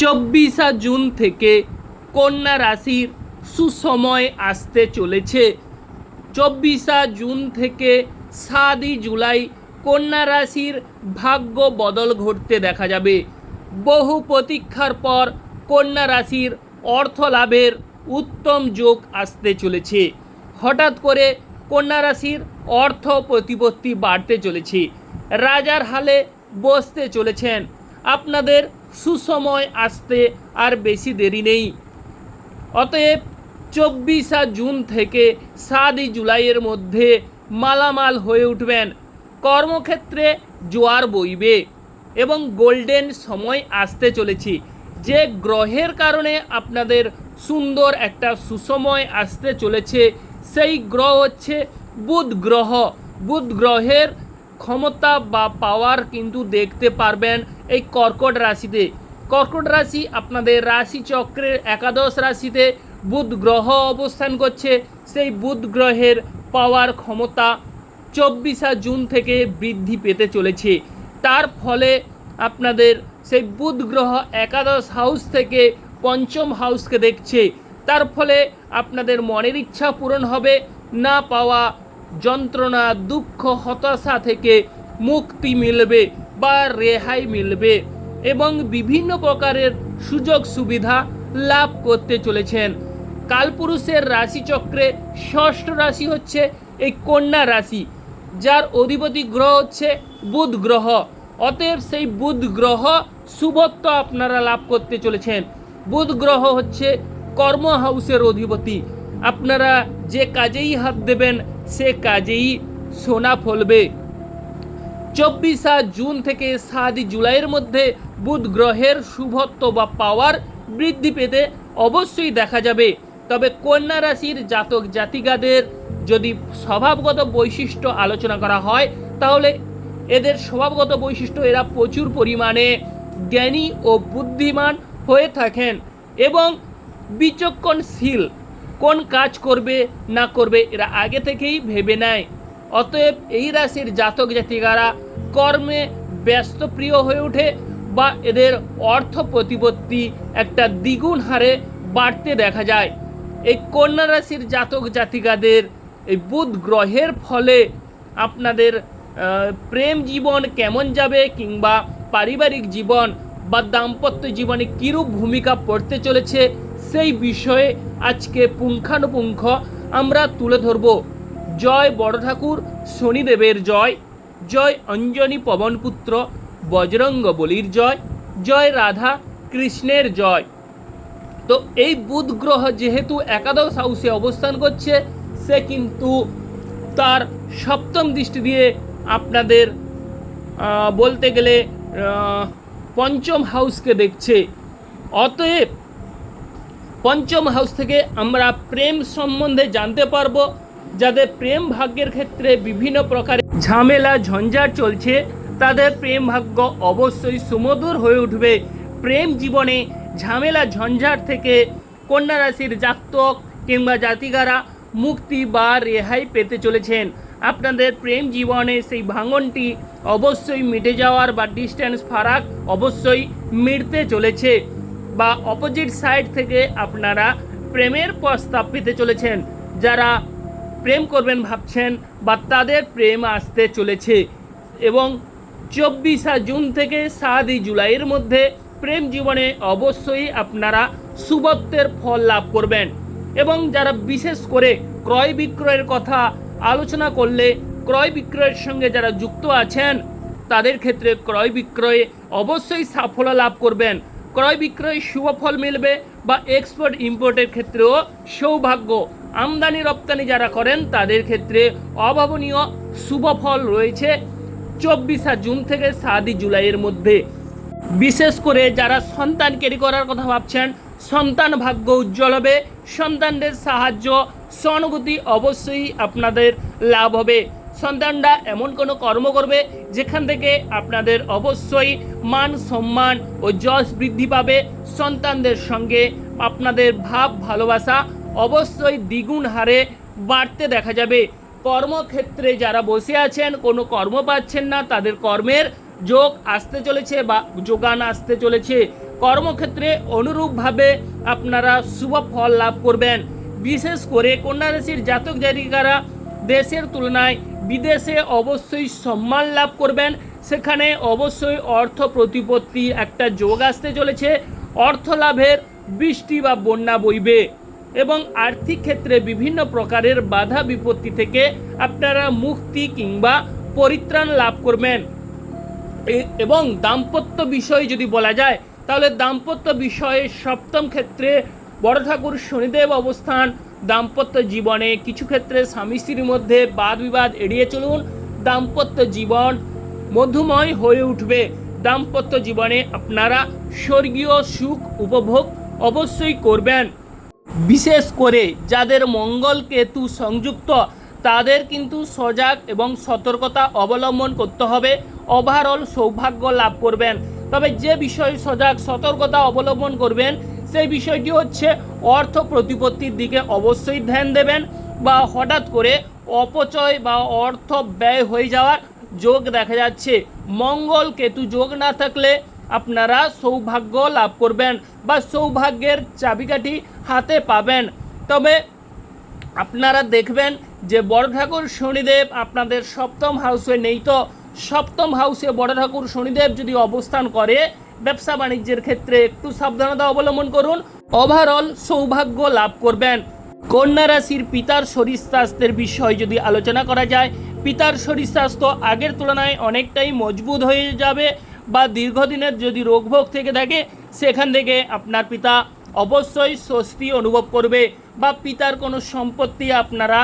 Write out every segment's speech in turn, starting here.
চব্বিশা June থেকে কন্যা রাশির সুসময় আসতে চলেছে। চব্বিশা জুন থেকে সাতই জুলাই কন্যা রাশির ভাগ্য বদল ঘটতে দেখা যাবে। বহু প্রতীক্ষার পর কন্যা রাশির অর্থ লাভের উত্তম যোগ আসতে চলেছে। হঠাৎ করে কন্যা রাশির অর্থ প্রতিপত্তি বাড়তে চলেছে। রাজার হালে বসতে চলেছেন। আপনাদের সুসময় আসতে আর বেশি দেরি নেই। অতএব চব্বিশা জুন থেকে সাতই জুলাইয়ের মধ্যে মালামাল হয়ে উঠবেন। কর্মক্ষেত্রে জোয়ার বইবে এবং গোল্ডেন সময় আসতে চলেছে। যে গ্রহের কারণে আপনাদের সুন্দর একটা সুসময় আসতে চলেছে, সেই গ্রহ হচ্ছে বুধ গ্রহ। বুধ গ্রহের ক্ষমতা বা পাওয়ার কিন্তু দেখতে পারবেন। এই কর্কট রাশিতে। কর্কট রাশি আপনাদের রাশি চক্রের একাদশ রাশিতে বুধ গ্রহ অবস্থান করছে। সেই বুধ গ্রহের পাওয়ার ক্ষমতা চব্বিশা জুন থেকে বৃদ্ধি পেতে চলেছে। তার ফলে আপনাদের সেই বুধ গ্রহ একাদশ হাউস থেকে পঞ্চম হাউসকে দেখছে। তার ফলে আপনাদের মনের ইচ্ছা পূরণ হবে। না পাওয়া যন্ত্রণা, দুঃখ, হতাশা থেকে মুক্তি মিলবে। বা রেহাই মিলবে এবং বিভিন্ন প্রকারের সুযোগ সুবিধা লাভ করতে চলেছেন। কালপুরুষের রাশিচক্রে ষষ্ঠ রাশি হচ্ছে এই কন্যা রাশি, যার অধিপতি গ্রহ হচ্ছে বুধ গ্রহ। অতএব সেই বুধ গ্রহ শুভত্ব আপনারা লাভ করতে চলেছেন। বুধ গ্রহ হচ্ছে কর্ম হাউসের অধিপতি। আপনারা যে কাজেই হাত দেবেন, সে কাজেই সোনা ফলবে। চব্বিশা জুন থেকে সাতই জুলাইয়ের মধ্যে বুধ গ্রহের শুভত্ব বা পাওয়ার বৃদ্ধি পেতে অবশ্যই দেখা যাবে। তবে কন্যা রাশির জাতক জাতিকাদের যদি স্বভাবগত বৈশিষ্ট্য আলোচনা করা হয়, তাহলে এদের স্বভাবগত বৈশিষ্ট্য এরা প্রচুর পরিমাণে জ্ঞানী ও বুদ্ধিমান হয়ে থাকেন এবং বিচক্ষণশীল। কোন কাজ করবে, না করবে, এরা আগে থেকেই ভেবে নেয়। অতএব এই রাশির জাতক জাতিকারা কর্মে ব্যস্তপ্রিয় হয়ে ওঠে বা এদের অর্থ প্রতিপত্তি একটা দ্বিগুণ হারে বাড়তে দেখা যায়। এই কন্যা রাশির জাতক জাতিকাদের এই বুধ গ্রহের ফলে আপনাদের প্রেম জীবন কেমন যাবে কিংবা পারিবারিক জীবন বা দাম্পত্য জীবনে কীরূপ ভূমিকা পড়তে চলেছে সেই বিষয়ে আজকে পুঙ্খানুপুঙ্খ আমরা তুলে ধরব। জয় বড় ঠাকুর শনিদেবের জয়। জয় অঞ্জনী পবনপুত্র, বজরঙ্গ বলির জয়। জয় রাধা কৃষ্ণের জয়। তো এই বুধ গ্রহ যেহেতু একাদশ হাউসে অবস্থান করছে, সে কিন্তু তার সপ্তম দৃষ্টি দিয়ে আপনাদের বলতে গেলে পঞ্চম হাউসকে দেখছে। অতএব পঞ্চম হাউস থেকে আমরা প্রেম সম্বন্ধে জানতে পারব। যাদের প্রেম ভাগ্যের ক্ষেত্রে বিভিন্ন প্রকার ঝামেলা, ঝঞ্ঝাট চলছে, তাদের প্রেম ভাগ্য অবশ্যই সুমধুর হয়ে উঠবে। প্রেম জীবনে ঝামেলা, ঝঞ্ঝাট থেকে কন্যা রাশির জাতক কিংবা জাতিকারা মুক্তি বা রেহাই পেতে চলেছেন। আপনাদের প্রেম জীবনে সেই ভাঙনটি অবশ্যই মিটে যাওয়ার বা ডিস্টেন্স ফারাক অবশ্যই মিটতে চলেছে বা অপোজিট সাইড থেকে আপনারা প্রেমের প্রস্তাব পেতে চলেছেন। যারা প্রেম করবেন ভাবছেন, বা তাদের প্রেম আসতে চলেছে। এবং চব্বিশা জুন থেকে সাতই জুলাইয়ের মধ্যে প্রেম জীবনে অবশ্যই আপনারা সুবত্বের ফল লাভ করবেন। এবং যারা বিশেষ করে ক্রয় বিক্রয়ের কথা আলোচনা করলে, ক্রয় বিক্রয়ের সঙ্গে যারা যুক্ত আছেন, তাদের ক্ষেত্রে ক্রয় বিক্রয়ে অবশ্যই সাফল্য লাভ করবেন। ক্রয় বিক্রয়ে শুভ ফল মিলবে বা এক্সপোর্ট ইম্পোর্টের ক্ষেত্রেও সৌভাগ্য। আমদানি রপ্তানি যারা করেন, তাদের ক্ষেত্রে অভাবনীয় শুভ ফল রয়েছে চব্বিশা জুন থেকে সাতই জুলাইয়ের মধ্যে। বিশেষ করে যারা সন্তান ক্যারি করার কথা ভাবছেন, সন্তান ভাগ্য উজ্জ্বল হবে, সন্তানদের সাহায্য, সহানুভূতি অবশ্যই আপনাদের লাভ হবে। সন্তানরা এমন কোনো কর্ম করবে, যেখান থেকে আপনাদের অবশ্যই মান সম্মান ও যশ বৃদ্ধি পাবে। সন্তানদের সঙ্গে আপনাদের ভাব, ভালোবাসা অবশ্যই দ্বিগুণ হারে বাড়তে দেখা যাবে। কর্মক্ষেত্রে যারা বসে আছেন, কোনো কর্ম পাচ্ছেন না, তাদের কর্মের যোগ আসতে চলেছে বা যোগান আসতে চলেছে। কর্মক্ষেত্রে অনুরূপভাবে আপনারা শুভ ফল লাভ করবেন। বিশেষ করে কন্যা রাশির জাতক জাতিকারা দেশের তুলনায় বিদেশে অবশ্যই সম্মান লাভ করবেন। সেখানে অবশ্যই অর্থ প্রতিপত্তি একটা যোগ আসতে চলেছে। অর্থ লাভের বৃষ্টি বা বন্যা বইবে। এবং আর্থিক ক্ষেত্রে বিভিন্ন প্রকারের বাধা বিপত্তি থেকে আপনারা মুক্তি কিংবা পরিত্রাণ লাভ করবেন। এবং দাম্পত্য বিষয় যদি বলা যায়, তাহলে দাম্পত্য বিষয়ে সপ্তম ক্ষেত্রে বড় ঠাকুর শনিদেব অবস্থান। দাম্পত্য জীবনে কিছু ক্ষেত্রে স্বামী স্ত্রীর মধ্যে বাদ বিবাদ এড়িয়ে চলুন। দাম্পত্য জীবন মধুময় হয়ে উঠবে। দাম্পত্য জীবনে আপনারা স্বর্গীয় সুখ উপভোগ অবশ্যই করবেন। বিশেষ করে যাদের মঙ্গল কেতু সংযুক্ত, তাদের কিন্তু সজাগ এবং সতর্কতা অবলম্বন করতে হবে। ওভারঅল সৌভাগ্য লাভ করবেন। তবে যে বিষয়ে সজাগ, সতর্কতা অবলম্বন করবেন, সেই বিষয়টি হচ্ছে অর্থ প্রতিপত্তির দিকে অবশ্যই ধ্যান দেবেন বা হঠাৎ করে অপচয় বা অর্থ ব্যয় হয়ে যাওয়ার যোগ দেখা যাচ্ছে। মঙ্গল কেতু যোগ না থাকলে আপনারা সৌভাগ্য লাভ করবেন বা সৌভাগ্যের চাবিকাঠি হাতে পাবেন। তবে আপনারা দেখবেন যে বড় ঠাকুর শনিদেব আপনাদের সপ্তম হাউসে নেই তো। সপ্তম হাউসে বড় ঠাকুর শনিদেব যদি অবস্থান করে, ব্যবসা বাণিজ্যের ক্ষেত্রে একটু সাবধানতা অবলম্বন করুন। ওভারঅল সৌভাগ্য লাভ করবেন। কন্যা রাশির পিতার শরীর স্বাস্থ্যের বিষয় যদি আলোচনা করা যায়, পিতার শরীর স্বাস্থ্য আগের তুলনায় অনেকটাই মজবুত হয়ে যাবে বা দীর্ঘদিনের যদি রোগভোগ থেকে থাকে, সেখান থেকে আপনার পিতা অবশ্যই স্বস্তি অনুভব করবে বা পিতার কোনো সম্পত্তি আপনারা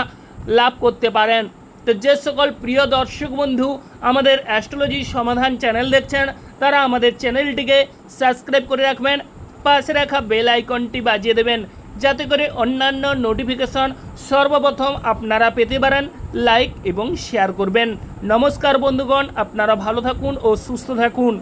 লাভ করতে পারেন। তো যে সকল প্রিয় দর্শক বন্ধু আমাদের অ্যাস্ট্রোলজি সমাধান চ্যানেল দেখছেন, তারা আমাদের চ্যানেলটিকে সাবস্ক্রাইব করে রাখবেন, পাশে রাখা বেল আইকনটি বাজিয়ে দেবেন, যাতে করে অন্যান্য নোটিফিকেশন সর্বপ্রথম আপনারা পেতে পারেন, লাইক এবং শেয়ার করবেন। নমস্কার বন্ধুগণ, আপনারা ভালো থাকুন ও সুস্থ থাকুন।